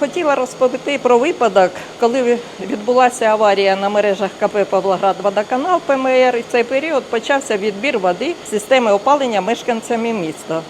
Хотіла розповісти про випадок, коли відбулася аварія на мережах КП Павлоград Водоканал ПМР. І в цей період почався відбір води системи опалення мешканцями міста.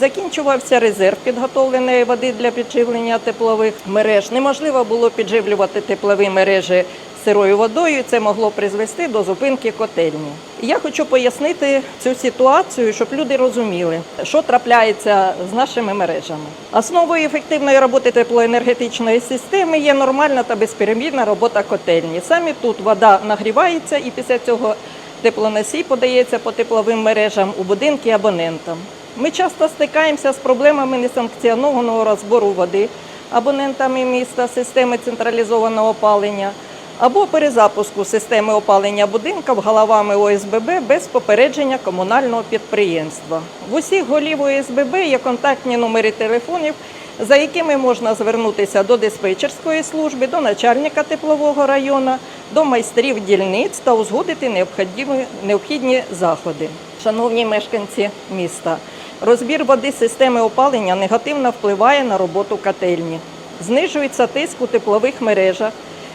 Закінчувався резерв підготовленої води для підживлення теплових мереж. Неможливо було підживлювати теплові мережі сирою водою. Це могло призвести до зупинки котельні. Я хочу пояснити цю ситуацію, щоб люди розуміли, що трапляється з нашими мережами. Основою ефективної роботи теплоенергетичної системи є нормальна та безперебійна робота котельні. Саме тут вода нагрівається і після цього теплоносій подається по тепловим мережам у будинки абонентам. Ми часто стикаємося з проблемами несанкціонованого розбору води абонентами міста системи централізованого опалення або перезапуску системи опалення будинків головами ОСББ без попередження комунального підприємства. В усіх голів ОСББ є контактні номери телефонів, за якими можна звернутися до диспетчерської служби, до начальника теплового району, до майстрів дільниць та узгодити необхідні, необхідні заходи. Шановні мешканці міста, розбір води системи опалення негативно впливає на роботу котельні. Знижується тиск у теплових мережах,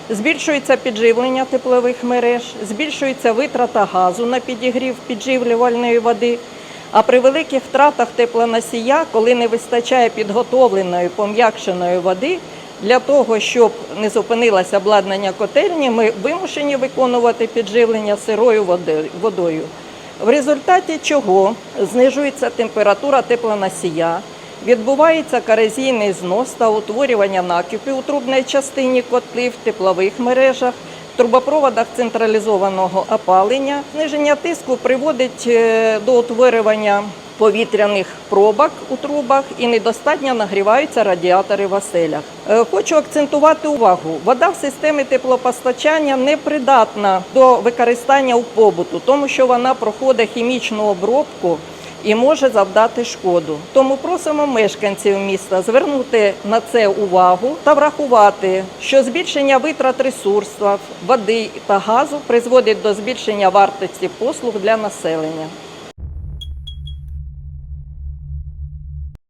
збільшується підживлення теплових мереж, збільшується витрата газу на підігрів підживлювальної води. А при великих втратах теплоносія, коли не вистачає підготовленої пом'якшеної води, для того, щоб не зупинилося обладнання котельні, ми вимушені виконувати підживлення сирою водою. В результаті чого знижується температура теплоносія, відбувається корозійний знос та утворювання накипів у трубній частині котлів, теплових мережах, трубопроводах централізованого опалення. Зниження тиску приводить е, до утворювання повітряних пробок у трубах і недостатньо нагріваються радіатори в оселях. Е, Хочу акцентувати увагу: вода в системі теплопостачання не придатна до використання у побуту, тому що вона проходить хімічну обробку і може завдати шкоду. Тому просимо мешканців міста звернути на це увагу та врахувати, що збільшення витрат ресурсів, води та газу призводить до збільшення вартості послуг для населення.